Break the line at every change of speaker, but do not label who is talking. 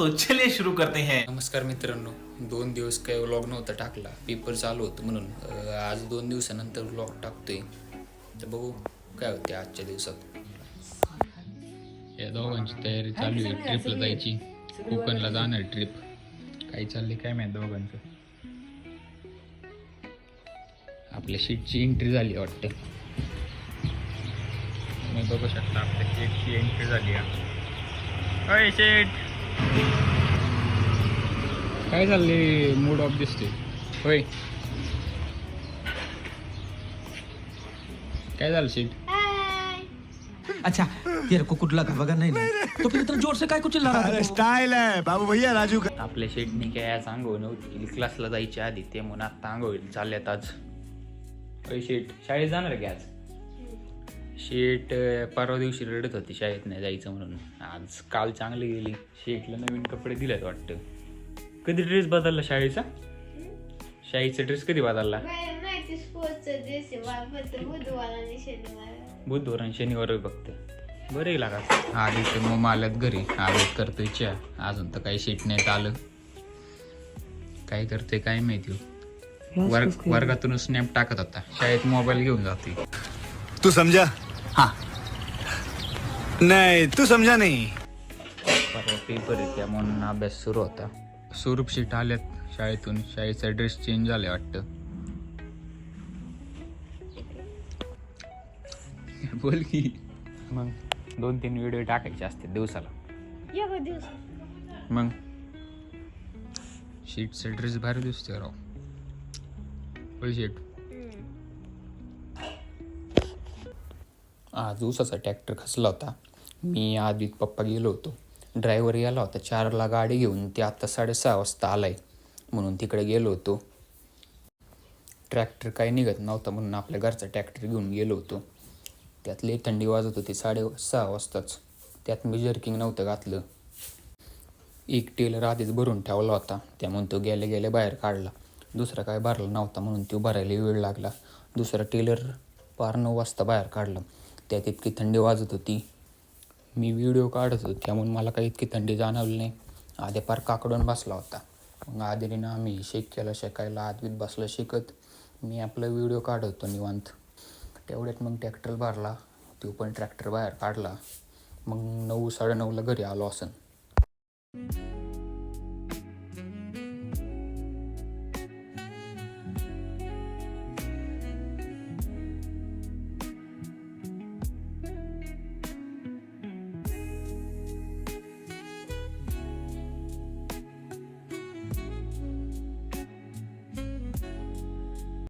तो चलिए शुरू करते हैं।
नमस्कार मित्रांनो दोन दिवस काही व्लॉग नव्हता टाकला पेपर चालू होतं म्हणून. अं, आज दोन दिवसानंतर व्लॉग टाकतोय. तर बघू काय होते आजच्या दिवसात. या दोघांची तयारी चालू आहे ट्रिपला जायची. कोकणला जाणार ट्रिप काही चालले काय माहिती दोघांचं? आपल्या शीटची एंट्री झाली वाटतं. तुम्ही बघू शकता आपल्या शीटची एंट्री झाली अय शेट काय चालले मूड ऑफ दिसते होय. काय झालं शीट
अच्छा तेरे को कुछ लगा वगैरह नहीं ना तो फिर इतना जोर से काय कुछ चिल्ला रहा
अरे
था
स्टाइल है बाबू भैया राजू का?
आपल्या शेटनी काय आज आंघोळ नव्हती. केली क्लासला जायच्या आधी ते म्हणून आता आंघोळ चालल्यात आज. होय शेट शाळेत जाणार की आज? शेट परवा दिवशी रडत होती शाळेत नाही जायचं म्हणून. आज काल चांगली गेली. शेटला नवीन कपडे दिलेत वाटतं. कधी ड्रेस बदलला शाळेचा? शाळेचा ड्रेस कधी बदलला?
बुधवार आणि शनिवार.
बघते बरे लागा आधी तर मग आल्यात घरी. आधी करतोय चहा. अजून तर काही शीट नाही आलं. काय करतोय काय माहिती वर्ग वर्गातून स्नॅप टाकत होता. शाळेत मोबाईल घेऊन जाते
तू समझा हाँ. नहीं तू समझा नहीं.
परवा पेपर आहे म्हणून अभ्यास सुरू होता. स्वरूप शीट आल्यात शाळेतून. शाळेचा ड्रेस चेंज झालाय वाटतं. बोल की. मग दोन तीन व्हिडिओ टाकायचे असते दिवसाला.
एक दिवस.
मग? शीटचा ड्रेस भारी दिसतोय राव. होय शीट. आज ऊसाचा ट्रॅक्टर खचला होता. मी आदित पप्पा गेलो होतो. ड्रायव्हर याला होता. चारला गाडी घेऊन ते आत्ता साडेसहा वाजता आलाय. म्हणून तिकडे गेलो होतो. ट्रॅक्टर काही निघत नव्हता म्हणून आपल्या घरचा ट्रॅक्टर घेऊन गेलो होतो. त्यातली थंडी वाजत होती. साडे सहा वाजताच. त्यात मी जर्किंग नव्हतं घातलं. एक टेलर आधीच भरून ठेवला होता. त्यामुळे तो गेल्या गेल्या बाहेर काढला. दुसरा काय भरला नव्हता म्हणून तो भरायला वेळ लागला. दुसरा टेलर पार नऊ वाजता बाहेर काढला. त्यात इतकी थंडी वाजत होती. मी व्हिडिओ काढत होतो त्यामुळे मला काही इतकी थंडी जाणवली नाही. आधी पार काकडून बसला होता. मग आधीने आम्ही शेक केलं शेकायला आदवीत बसलं शिकत. मी आपला व्हिडिओ काढत होतो निवांत. तेवढ्यात मग ट्रॅक्टर भरला. तो पण ट्रॅक्टर बाहेर काढला. मग नऊ साडेनऊला घरी आलो असं.